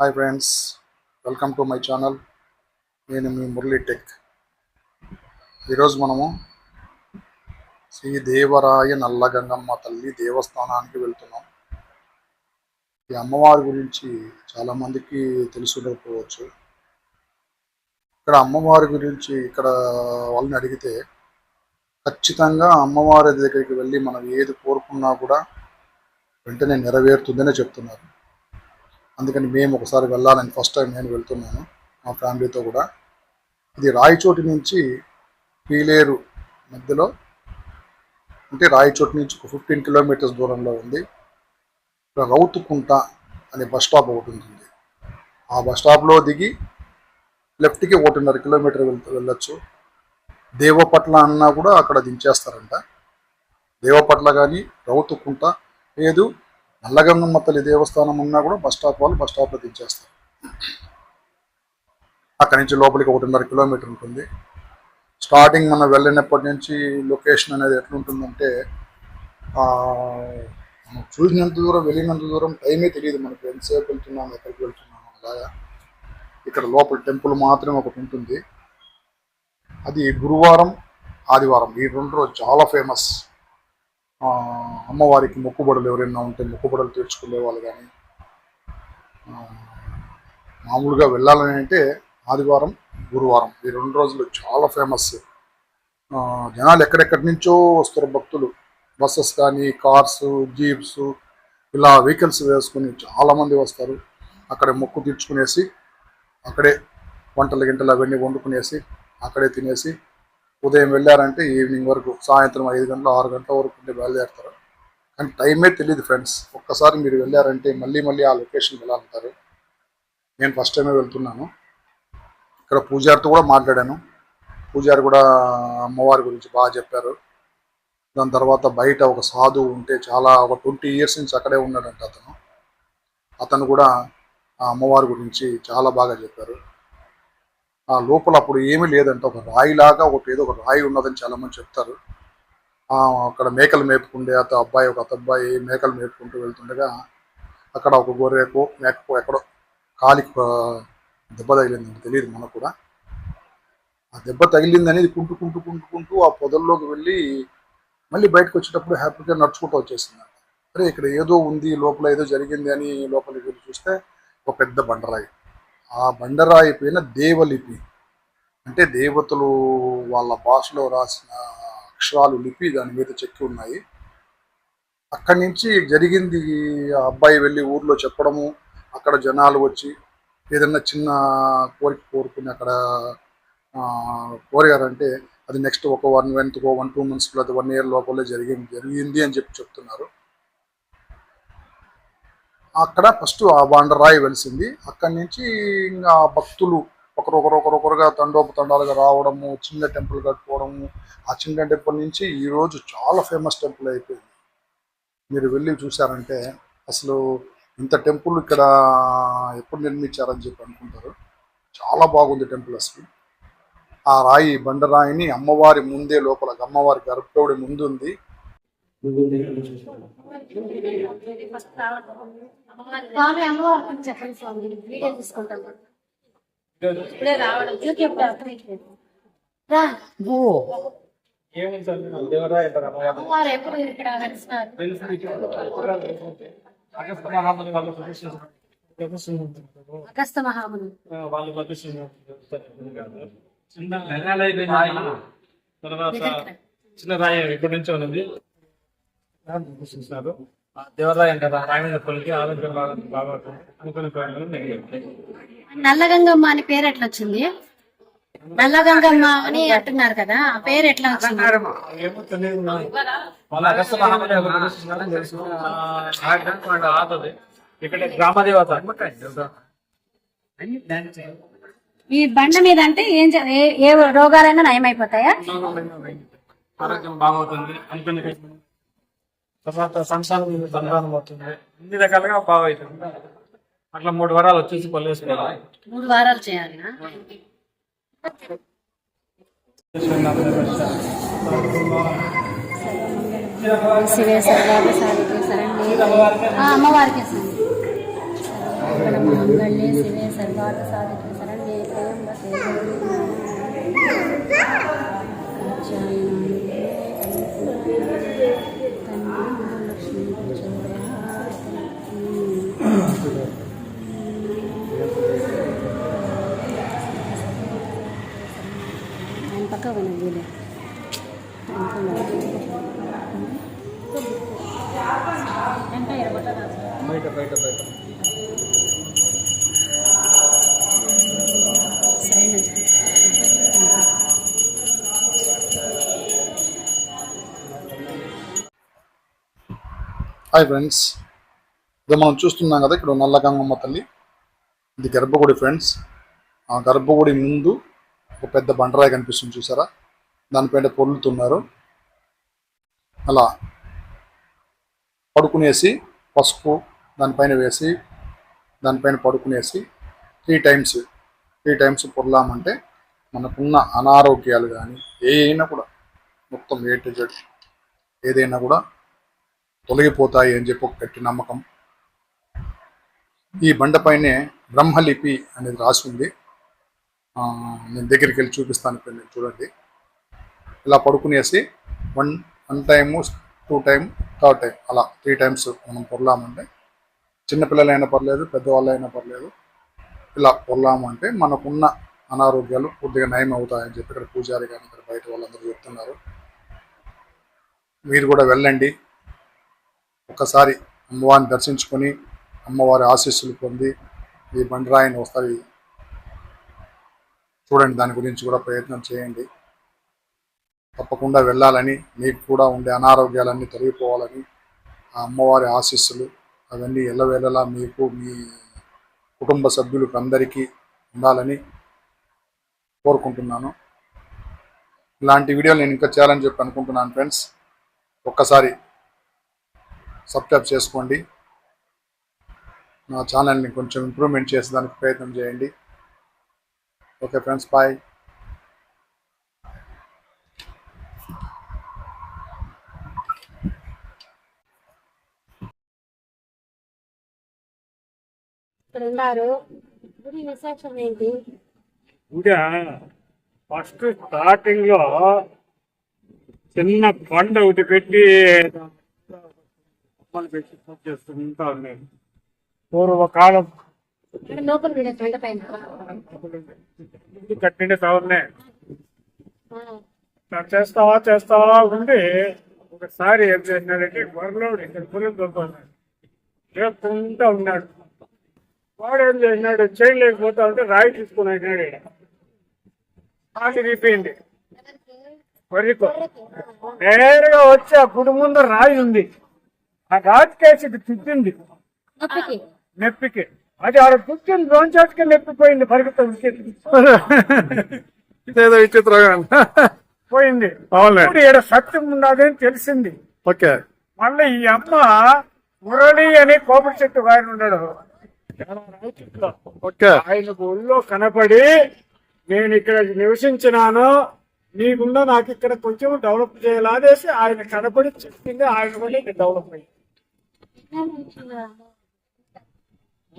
Hi friends welcome to my channel నేను మీ Murali tech. ఈరోజు మనము శ్రీ దేవరాయ నల్లగంగమ్మ తల్లి దేవస్థానానికి వెళ్తున్నాం. ఈ అమ్మవారి గురించి చాలామందికి తెలిసి ఉండకపోవచ్చు ఇక్కడ అమ్మవారి గురించి ఇక్కడ వాళ్ళని అడిగితే ఖచ్చితంగా అమ్మవారి దగ్గరికి వెళ్ళి మనం ఏది కోరుకున్నా కూడా వెంటనే నెరవేరుతుందనే చెప్తున్నారు. అందుకని మేము ఒకసారి వెళ్ళాలని ఫస్ట్ టైం నేను వెళ్తున్నాను మా ఫ్యామిలీతో కూడా. ఇది రాయచోటి నుంచి పీలేరు మధ్యలో అంటే రాయచోటి నుంచి ఒక ఫిఫ్టీన్ కిలోమీటర్స్ దూరంలో ఉంది. రౌతుకుంట అనే బస్ స్టాప్ ఒకటి ఉంటుంది. ఆ బస్ స్టాప్లో దిగి లెఫ్ట్కి ఒకటిన్నర కిలోమీటర్ వెళ్ వెళ్ళొచ్చు. దేవపట్ల అన్నా కూడా అక్కడ దించేస్తారంట. దేవపట్ల కానీ రౌతుకుంట లేదు నల్లగంగమ్మ తల్లి దేవస్థానం ఉన్నా కూడా బస్ స్టాప్ వాళ్ళు బస్ స్టాప్లో దించేస్తారు. అక్కడి నుంచి లోపలికి ఒకటిన్నర కిలోమీటర్ ఉంటుంది. స్టార్టింగ్ మనం వెళ్ళినప్పటి నుంచి లొకేషన్ అనేది ఎట్లుంటుందంటే మనం చూసినంత దూరం వెళ్ళినంత దూరం టైమే తెలియదు మనకు ఎంతసేపు వెళ్తున్నాం ఎక్కడికి వెళ్తున్నాం అలాగా ఇక్కడ లోపల టెంపుల్ మాత్రం ఒకటి ఉంటుంది. అది గురువారం ఆదివారం. ఈ రెండు రోజు చాలా ఫేమస్. అమ్మవారికి మొక్కుబడులు ఎవరైనా ఉంటే మొక్కుబడులు తీర్చుకునే వాళ్ళు కానీ మామూలుగా వెళ్ళాలని అంటే ఆదివారం గురువారం. ఈ రెండు రోజులు చాలా ఫేమస్ జనాలు ఎక్కడెక్కడి నుంచో వస్తారు భక్తులు. బస్సెస్ కానీ కార్స్ జీప్స్ ఇలా వెహికల్స్ వేసుకుని చాలామంది వస్తారు. అక్కడే మొక్కు తీర్చుకునేసి అక్కడే వంటలు గింటలు అవన్నీ వండుకునేసి అక్కడే తినేసి ఉదయం వెళ్ళారంటే ఈవినింగ్ వరకు సాయంత్రం ఐదు గంటలు ఆరు గంటల వరకు ఉండి బయలుదేరుతారు. కానీ టైమే తెలియదు ఫ్రెండ్స్. ఒక్కసారి మీరు వెళ్ళారంటే మళ్ళీ మళ్ళీ ఆ లొకేషన్కి వెళ్ళాలంటారు. నేను ఫస్ట్ టైమే వెళ్తున్నాను. ఇక్కడ పూజారితో కూడా మాట్లాడాను. పూజారి కూడా అమ్మవారి గురించి బాగా చెప్పారు. దాని తర్వాత బయట ఒక సాధువు ఉంటే చాలా ఒక ట్వంటీ ఇయర్స్ నుంచి అక్కడే ఉన్నాడంట అతను. అతను కూడా ఆ అమ్మవారి గురించి చాలా బాగా చెప్పారు. ఆ లోపల అప్పుడు ఏమీ లేదంట ఒక రాయిలాగా ఒకటి ఏదో ఒక రాయి ఉన్నదని చాలా మంది చెప్తారు. ఆ, అక్కడ మేకలు మేపుకుండే అత అబ్బాయి ఒక అత అబ్బాయి మేకలు మేపుకుంటూ వెళ్తుండగా అక్కడ ఒక గొర్రెకు మేకకు ఎక్కడో కాలికి దెబ్బ తగిలిందని తెలియదు మనకు కూడా. ఆ దెబ్బ తగిలింది అనేది కుంటూ కుంటూ కుంటుకుంటూ ఆ పొదల్లోకి వెళ్ళి మళ్ళీ బయటకు వచ్చేటప్పుడు హ్యాపీగా నడుచుకుంటూ వచ్చేసింది అరే ఇక్కడ ఏదో ఉంది లోపల ఏదో జరిగింది అని లోపలికి వెళ్ళి చూస్తే ఒక పెద్ద బండరాయి. ఆ బండరాయి పైన దేవలిపి. అంటే దేవతలు వాళ్ళ భాషలో రాసిన అక్షరాలు లిపి దాని మీద చెక్కి ఉన్నాయి. అక్కడి నుంచి జరిగింది ఆ అబ్బాయి వెళ్ళి ఊర్లో చెప్పడము అక్కడ జనాలు వచ్చి ఏదన్నా చిన్న కోరిక కోరుకుని అక్కడ ఆ, కోరారంటే అది నెక్స్ట్ ఒక one month one two months లేదా వన్ ఇయర్ లోపలే జరిగింది జరిగింది అని చెప్పి చెప్తున్నారు. అక్కడ ఫస్ట్ ఆ బండరాయి వెలిసింది. అక్కడి నుంచి ఇంకా భక్తులు ఒకరొకరు ఒకరొకరుగా తండోపతండాలుగా రావడము చిన్న టెంపుల్ కట్టుకోవడము. ఆ చిన్న టెంపుల్ నుంచి ఈరోజు చాలా ఫేమస్ టెంపుల్ అయిపోయింది. మీరు వెళ్ళి చూసారంటే అసలు ఇంత టెంపుల్ ఇక్కడ ఎప్పుడు నిర్మించారని చెప్పి అనుకుంటారు. చాలా బాగుంది టెంపుల్ అసలు. ఆ రాయి బండరాయిని అమ్మవారి ముందే లోపల అమ్మవారి గర్భగుడి ముందు ఉంది స్వామి అమ్మవారి చెప్పండి స్వామి వీడియో తీసుకుంటాం. ఇప్పుడే రావడం. అమ్మవారు. ఎప్పుడు ఇక్కడ కలిసినారు. అగస్త మహాముని వాళ్ళు. చిన్న రాయి తర్వాత చిన్న రాయి ఇప్పటి నుంచి ఉన్నది. దేవరాయ అంటారు ఆ రాయి మీద కొలికి ఆరోగ్యం బాగా బాగా అనుకునే. నల్లగంగమ్మ అని పేరు ఎట్లా వచ్చింది? నల్లగంగమ్మ అని అంటున్నారు కదా ఆ పేరు ఎట్లా వచ్చింది? ఏమో తెలియదు నాకు. వాళ్ళ అగస్త మహాముని ఎవరు ప్రతిష్ఠిస్తున్నారని తెలుసు. ఆ, ఆ ఆతది. ఇక్కడ గ్రామ దేవత ఈ బండ మీద అంటే ఏం ఏ- ఏ రోగాలైనా నయమైపోతాయా? ఆరోగ్యం అనుకునే తర్వాత సంసారం సంతానం అవుతుంది అన్ని రకాలుగా బాగా అవుతుంది అట్లా మూడు వారాలు వచ్చేసి కొల్లేసుకోవాలి మూడు వారాలు చేయాలి శివే సర్వాభ సాధికే అమ్మవారికి వేసండి. మంగళే శివే సర్వార్థ సాధికే శరణ్యే త్రయంబకే ఆయన ఎంత బయట బయట బయట హాయ్ ఫ్రెండ్స్. ఇది మనం చూస్తున్నాం కదా ఇక్కడ నల్ల గంగమ్మ తల్లి. ఇది గర్భగుడి ఫ్రెండ్స్. ఆ గర్భగుడి ముందు ఒక పెద్ద బండరాయి కనిపిస్తుంది చూసారా? దానిపైన పొర్లుతున్నారు. అలా పడుకునేసి పసుపు దానిపైన వేసి దానిపైన పడుకునేసి త్రీ టైమ్స్ త్రీ టైమ్స్ పొర్లామంటే మనకున్న అనారోగ్యాలు కానీ ఏదైనా కూడా మొత్తం ఏ టు జెడ్ ఏదైనా కూడా తొలగిపోతాయి అని చెప్పి ఒక గట్టి నమ్మకం. ఈ బండపైనే బ్రహ్మలిపి అనేది రాసి ఉంది. నేను దగ్గరికి వెళ్ళి చూపిస్తాను ఇప్పుడు నేను చూడండి. ఇలా పడుకునేసి one one time two time third time అలా త్రీ టైమ్స్ మనం పొరలామంటే చిన్నపిల్లలైనా పర్లేదు పెద్దవాళ్ళైనా పర్లేదు ఇలా పొరలామంటే మనకున్న అనారోగ్యాలు పూర్తిగా నయం అవుతాయని చెప్పి ఇక్కడ పూజారి కానీ ఇక్కడ బయట వాళ్ళందరూ చెప్తున్నారు. మీరు కూడా వెళ్ళండి. ఒకసారి అమ్మవారిని దర్శించుకొని అమ్మవారి ఆశీస్సులు పొంది ఈ బండరాయిని ఒకసారి చూడండి దాని గురించి కూడా ప్రయత్నం చేయండి. తప్పకుండా వెళ్ళాలని మీకు కూడా ఉండే అనారోగ్యాలన్నీ తొలగిపోవాలని ఆ అమ్మవారి ఆశీస్సులు అవన్నీ ఎల్లవేళలా మీకు మీ కుటుంబ సభ్యులకు అందరికీ ఉండాలని కోరుకుంటున్నాను. ఇలాంటి వీడియోలు నేను ఇంకా చేయాలని చెప్పి అనుకుంటున్నాను ఫ్రెండ్స్. ఒక్కసారి సబ్స్క్రైబ్ చేసుకోండి. నా ఛానల్ని కొంచెం ఇంప్రూవ్మెంట్ చేసేదానికి ప్రయత్నం చేయండి. Okay friends bye. ఉన్నారు గుడి విశేషం ఏంటి? గుడి ఫస్ట్ స్టార్టింగ్లో చిన్న కొండ ఒకటి పెట్టి పెట్టి పూజ చేస్తుంటా పూర్వకాలం కట్టిండే ఇట్లా చేస్తావా చేస్తావా ఉండి ఒకసారి ఏం చేసినాడంటే గొర్రెలో ఇక్కడ పులి దొరుకుతున్నాడు లేపుకుంటా ఉన్నాడు. వాడు ఏం చేసినాడు చైన్ లేకపోతా ఉంటే రాయి తీసుకుని అయినాడు. అది రీపోయింది వరికో. నేరుగా వచ్చి ఆ గుడి ముందు రాయి ఉంది. ఆ రాతికేసి ఇది తిట్టింది నెప్పికి. అది ఆడ తిట్టింది రోజుకి నెప్పిపోయింది పరిగెత్త ఇదేదో విచిత్రంగా. పోయింది. ఇప్పుడు ఈడ సత్యం ఉన్నది అని తెలిసింది. ఓకే. మళ్ళీ ఈ అమ్మ మురళి అని కోపటి చెట్టు ఆయన ఉన్నాడు. ఆయనకు ఒళ్ళో కనపడి నేను ఇక్కడ నివసించినాను నీకున్న నాకు ఇక్కడ కొంచెం డెవలప్ చేయాలి అనేసి ఆయన కనపడి చెప్పింది ఆయన కూడా డెవలప్ అయ్యింది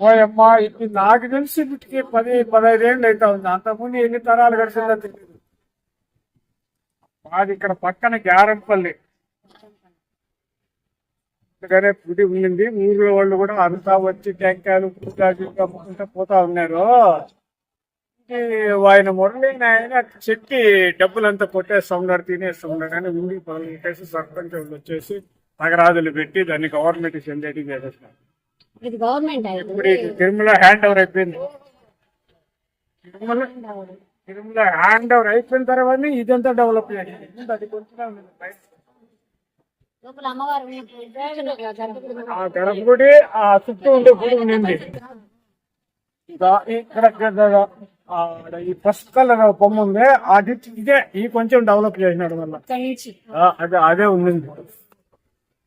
ఓయమ్మా ఇది నాకు తెలిసి వీటికి పది పదహైదు ఏళ్ళు అయితే ఉంది. అంతకుముందు ఎన్ని తరాలు గడిచిందో తెలియదు మాది ఇక్కడ పక్కన గ్యారంపల్లి. అందుకనే గుడి ఉండింది. ఊర్లో వాళ్ళు కూడా అంతా వచ్చి టెంకాయలు పూజలు పోతా ఉన్నారు. ఆయన మురళి ఆయన చెట్టి డబ్బులంతా కొట్టేస్తా ఉన్నాడు తినేస్తా ఉన్నాడు కానీ ఉండి పనులు కొట్టేసి సర్పంచ్ వాళ్ళు వచ్చేసి నగరాజులు పెట్టి దాన్ని గవర్నమెంట్ సెందేటి చేసేస్తున్నారు. ఇది గవర్నమెంట్ ఇప్పుడు తిరుమల హ్యాండ్ ఓవర్ అయిపోయింది. తిరుమల తిరుమల హ్యాండ్ ఓవర్ అయిపోయిన తర్వాత ఇదంతా డెవలప్ అది కొంచెం ఉంది. ముందు ఆ గర్భగుడి ఆ చుట్టూ ఉండే గుడి ఉండింది. ఇక్కడ ఈ ఫస్ట్ కలర్ బొమ్మ ఉంది. అది ఇదే ఈ కొంచెం డెవలప్ చేసినాడు మళ్ళీ. అదే అదే ఉండింది.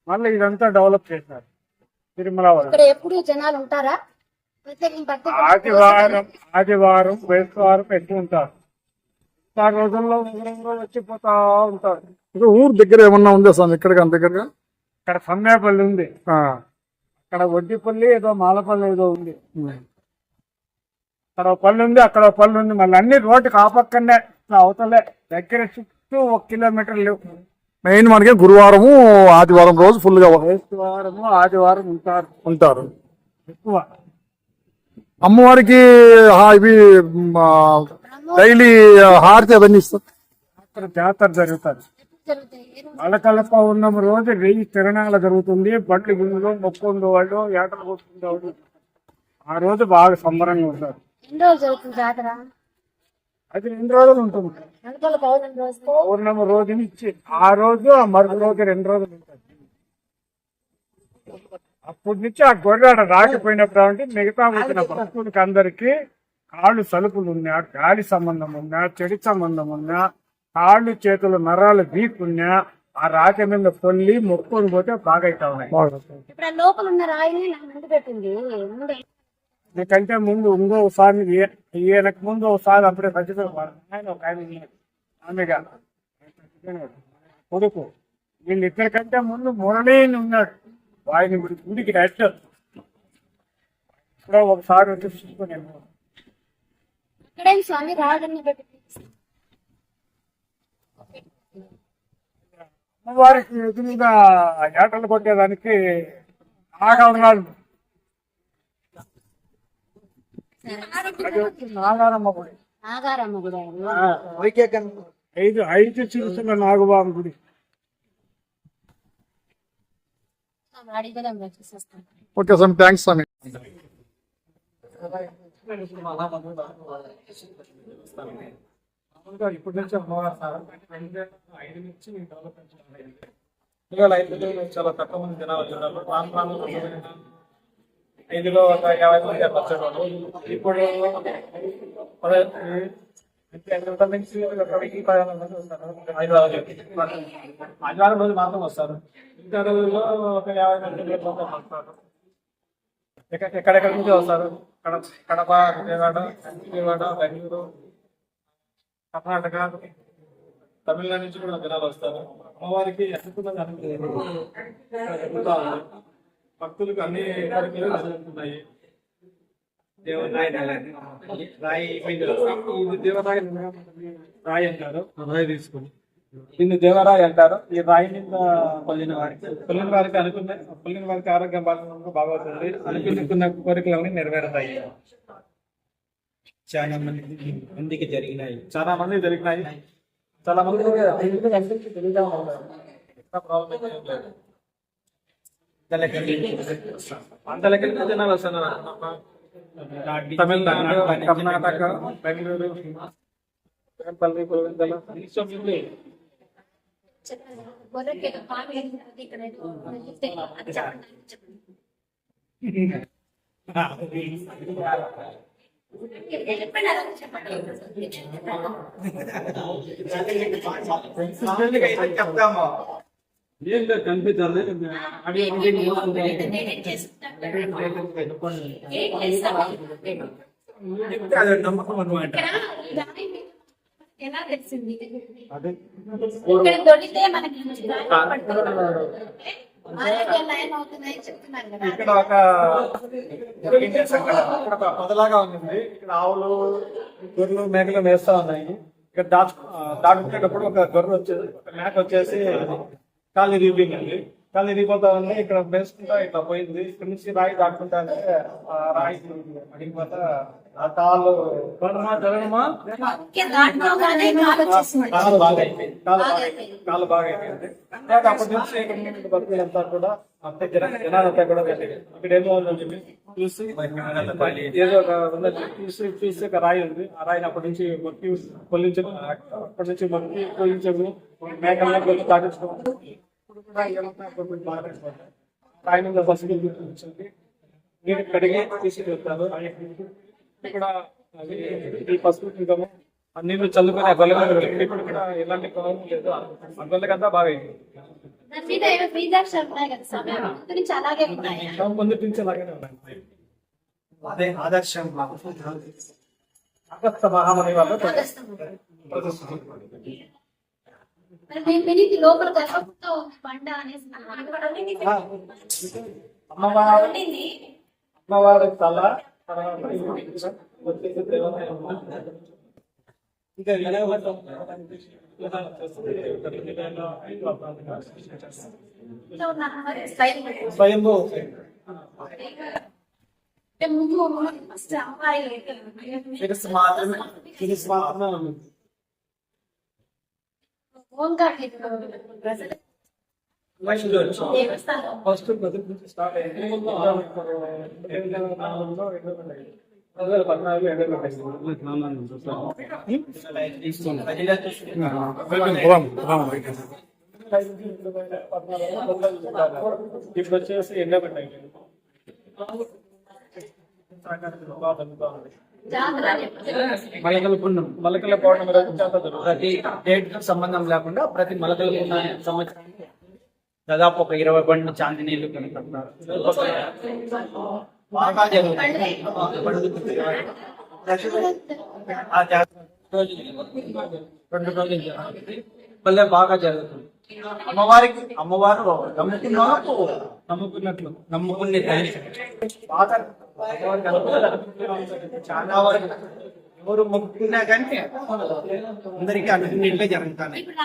మళ్ళీ ఇదంతా డెవలప్ చేసినారు ఇక్కడ ఎప్పుడు జనాలు ఉంటారా? ఆదివారం ఆదివారం బేస్తవారం పెట్టి ఉంటారు? ఆ రోజుల్లో వచ్చిపోతా ఉంటారు. ఇక్కడ ఊరు దగ్గర ఏమన్నా ఉందా స్వామి? ఇక్కడికి అంత దగ్గరగా? ఇక్కడ సమ్మేపల్లి ఉంది. ఆ, అక్కడ వడ్డిపల్లి ఏదో మాలపల్లి ఏదో ఉంది. అక్కడ పళ్ళు ఉంది అక్కడ పళ్ళు ఉంది. మళ్ళీ అన్ని రోడ్డుకి ఆ పక్కనే ఇట్లా అవతలే దగ్గర చుట్టూ ఒక కిలోమీటర్ లేవు మెయిన్ మనకి గురువారము ఆదివారం రోజు ఫుల్గా శుక్రవారము ఆదివారం ఉంటారు. ఉంటారు. ఎక్కువ. అమ్మవారికి ఆ, ఇవి డైలీ హారతి అవన్నీ ఇస్తారు. జాతర జరుగుతుంది. జరుగుతాయి ఏ రోజు? అలకలప ఉన్న రోజు వెయ్యి తిరణాలు జరుగుతుంది. బండ్లు గుండులు మొక్కుండు వాళ్ళు ఏటలు కొట్టుకుండే వాళ్ళు. ఆ రోజు బాగా సంబరంగా ఉంటారు ఎన్ని రోజులు జరుగుతుంది జాతర అది రెండు రోజులు ఉంటుంది. పౌర్ణమి రోజు నుంచి ఆ రోజు ఆ మరుగు రోజు రెండు రోజులు ఉంటుంది. అప్పటి నుంచి ఆ గొర్రెడ రాకపోయినప్పుడు అంటే మిగతా వచ్చిన భక్తులకి అందరికి కాళ్ళు సలుపులు ఉన్నా గాలి సంబంధం ఉన్నా చెడి సంబంధం ఉన్నా కాళ్ళు చేతులు నరాలు వీకున్నా ఆ రాక మీద పొల్లి మొక్కుని పోతే బాగా అవుతా ఉన్నాయి. నీకంటే ముందు ఇంకోసారి ఈ- ఈయనకు ముందు ఒకసారి అప్పుడే చచ్చిపోయి ఆయన ఒక ఆయన ఉన్నాడు. ఆమెగా కొడుకు. వీళ్ళిద్దరికంటే ముందు మురళీని ఉన్నాడు. ఆయన గుడి గుడికి హెడ్ ఇప్పుడు ఒకసారి వచ్చి చూసుకొని వెళ్ళాడు. ఇక్కడేం స్వామి రాళ్ళని పెట్టి అమ్మవారికి ఎదురుగా ఏటలు కొట్టేదానికి బాగా ఉన్నాడు అది వచ్చి నాగారమ్మ గుడి. నాగారమ్మ. ఐదు ఐదు నాగబాబు గుడి. ఓకే స్వామి థ్యాంక్స్ స్వామి. ఇప్పటి నుంచి అమ్మవారు సార్ ఐదు నుంచి చాలా తక్కువ మంది జనాలు ఇందులో ఒక యాభై మంది అట్లా వచ్చేవాళ్ళు. ఇప్పుడు పదే- నుంచి పదిహేను మంది వస్తారు. హైదరాబాద్ రోజు. ఆదివారం రోజు మాత్రం వస్తారు. ఇంకా రోజుల్లో ఒక యాభై మంది వస్తారు. ఎక్కడెక్కడి నుంచి వస్తారు. కడప కడప విజయవాడ విజయవాడ బెంగళూరు కర్ణాటక తమిళనాడు నుంచి కూడా జనాలు వస్తారు. అమ్మవారికి అనుకున్నది అనుకుంటుంది భక్తులకు అన్ని కార్యక్రమాలు జరుగుతున్నాయి దేవరాయ రాయి అంటారు రాయి తీసుకుని దీన్ని దేవరాయి అంటారు ఈ రాయి మీద పొందిన వారికి పొందిన వారికి అనుకున్న పొందిన వారికి ఆరోగ్యం బాగా బాగవుతుంది అనుకున్న కోరికలన్నీ నెరవేరుతాయి చాలా మంది మందికి జరిగినాయి చాలా మంది జరిగినాయి చాలా మంది ప్రాబ్లం అంత లేదు అంతలకి జనాలు వస్తున్నారు తమిళనాడు కర్ణాటక బెంగళూరు పల్లి చెప్తాము ఏం లేదు కనిపించాలి నమ్మకం అనమాట ఇక్కడ ఎలా తెలిసింది దొరికితే మనకి ఒక. ఇక్కడ పొదలాగా ఉంది ఇక్కడ ఆవులు గొర్రెలు మేకలు మేస్తా ఉన్నాయి ఇక్కడ దాచు దాటుకునేటప్పుడు ఒక గొర్రె వచ్చేసి ఒక మేక వచ్చేసి కాలు ఇరిగిపోయింది కాలు ఇరిగిపోతా ఉంది ఇక్కడ మేసుకుంటా ఇట్లా పోయింది. ఇక్కడ నుంచి రాయి దాటుకుంటా అంటే ఆ రాయి అడిగిపోతా ఆ కాలు బాగా అయిపోయింది. కాలు బాగా అయిపోయింది. కాలు బాగా అయిపోయింది. ఇంకా అప్పటి నుంచి ఇక్కడ ఉన్న భక్తులంతా కూడా అంతే జన జనాలంతా కూడా వెళ్ళి ఇక్కడ ఏమో ఉందని చెప్పి చూసి ఏదో ఒక ఉందని చెప్పి చూసి చూసి ఒక రాయి ఉంది. ఆ రాయిని అప్పటి నుంచి మొక్కి పొల్లించడం అప్పటి నుంచి మొక్కి పొల్లించడం మేకల్ని గొంతు తాగించుకోవడం ఇప్పుడు కూడా ఏమంతా బాగా మీద పసుపు కూర్చొని నీరు కడిగి తీసుకెళ్తారు ఇక్కడ అది ఈ పసుపు కుంకుమ ఆ నీళ్ళు చల్లుకొని ఇప్పుడు కూడా ఎలాంటి ప్రాబ్లం లేదు బాగా ఉన్నాయి కదా నుంచి అలాగే ఉన్నాయి అదే ఆదర్శం. అగస్త మహామణి వాళ్ళు వినింది లోపల గర్భంతో ఉంది బండ అనేసి. అమ్మవారి. అమ్మవారి తల ఇంకా స్వయంభూ మాత్రమే మాత్రమే ఉంది ఓంకార్ వైష్ణవుడు. దేవస్థానం ఫస్ట్ నుంచి స్టార్ట్ అయింది రెండు వేల రెండు వేల పద్నాలుగు ఇప్పుడు వచ్చేసి ఎండబెట్ట జాతర మలకల పుణ్యం మలకల పౌర్ణమి రోజు జాతర ప్రతి డేట్కు సంబంధం లేకుండా ప్రతి మలకల సంవత్సరానికి దాదాపు ఒక ఇరవై బండ్లు చాంది నీళ్ళు కనుకుంటున్నారు రెండు రోజులు మళ్ళీ బాగా జరుగుతుంది. అమ్మవారికి అమ్మవారు నమ్ముకున్న నమ్ముకున్నట్లు నమ్ముకునే తల్లి బాగా చాలా వరకు ఎవరు మొక్కుకున్నా కానీ అందరికీ అనుకున్నట్లే జరుగుతాయి ఇప్పుడు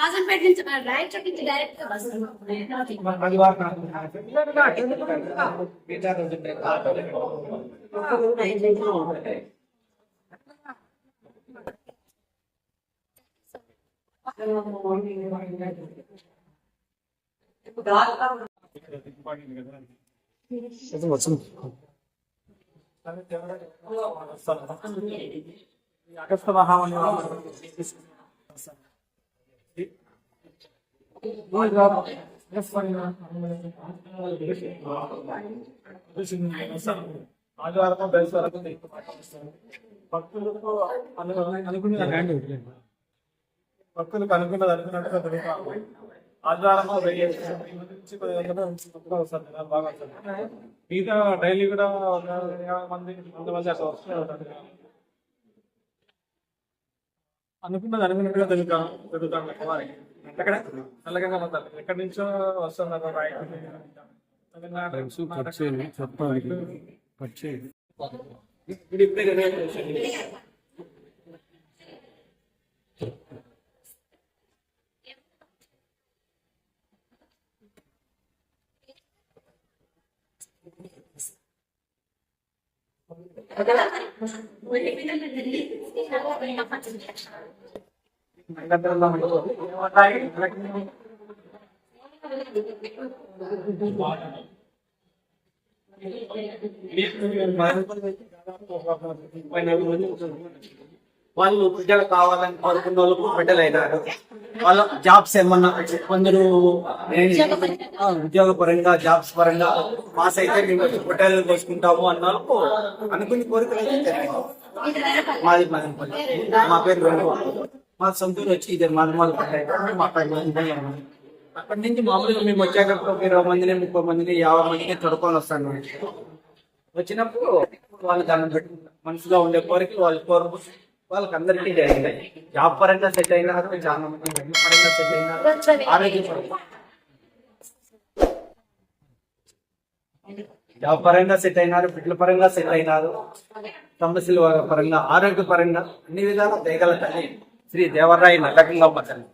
అగస్త మహామణి ఆదివారం బెల్సారం భక్తులకు అను- అనుకున్నది భక్తులకు అనుకున్నది అనుకున్నట్టుగా జరుగుతాం ఆదివారం బాగా మిగతా డైలీ కూడా ఒక యాభై మంది వంద మంది అట్లా వస్తూ ఉంటారు. అనుకున్నది అనుకున్నట్టుగా అక్కడ తెలంగాణ మొత్తం ఎక్కడి? నుంచో వస్తున్నారు తమిళనాడు, కర్ణాటక, ఇప్పుడు ఇప్పుడే కదా వాళ్ళు బిడ్డలు కావాలని కోరుకున్న వాళ్ళకు బిడ్డలు అయినారు వాళ్ళ జాబ్స్ ఏమన్నా కొందరు ఉద్యోగ పరంగా జాబ్స్ పరంగా మాస్ అయితే మేము వచ్చి బిడ్డలు కోసుకుంటాము అన్న అనుకుని కోరికలు అయితే జరిగింది మాది మదనపల్లి. మా పేరు రెండు మా సొంతూరు వచ్చి ఇదే మదనపల్లి పట్టాయి. మా పై మదనపల్లి అక్కడి నుంచి మామూలుగా మేము వచ్చాక ఒక ఇరవై మందిని ముప్పై మందిని యాభై మందిని తొడుకొని వస్తాను వచ్చినప్పుడు వాళ్ళు దాన్ని బట్టి మనసులో ఉండే కోరికలు వాళ్ళు కోరు వాళ్ళకి అందరికీ జరిగినాయి జాబ్ పరంగా సెట్ అయినారు చాలా మంది పరంగా సెట్ అయినారు. ఆరోగ్య పరంగా జాబ్ పరంగా సెట్ అయినారు బిడ్డల పరంగా సెట్ అయినారు. సమస్యల పరంగా ఆరోగ్య పరంగా అన్ని విధాలా దేగల తల్లి శ్రీ దేవరాయ నల్లకంగమ్మ తల్లి.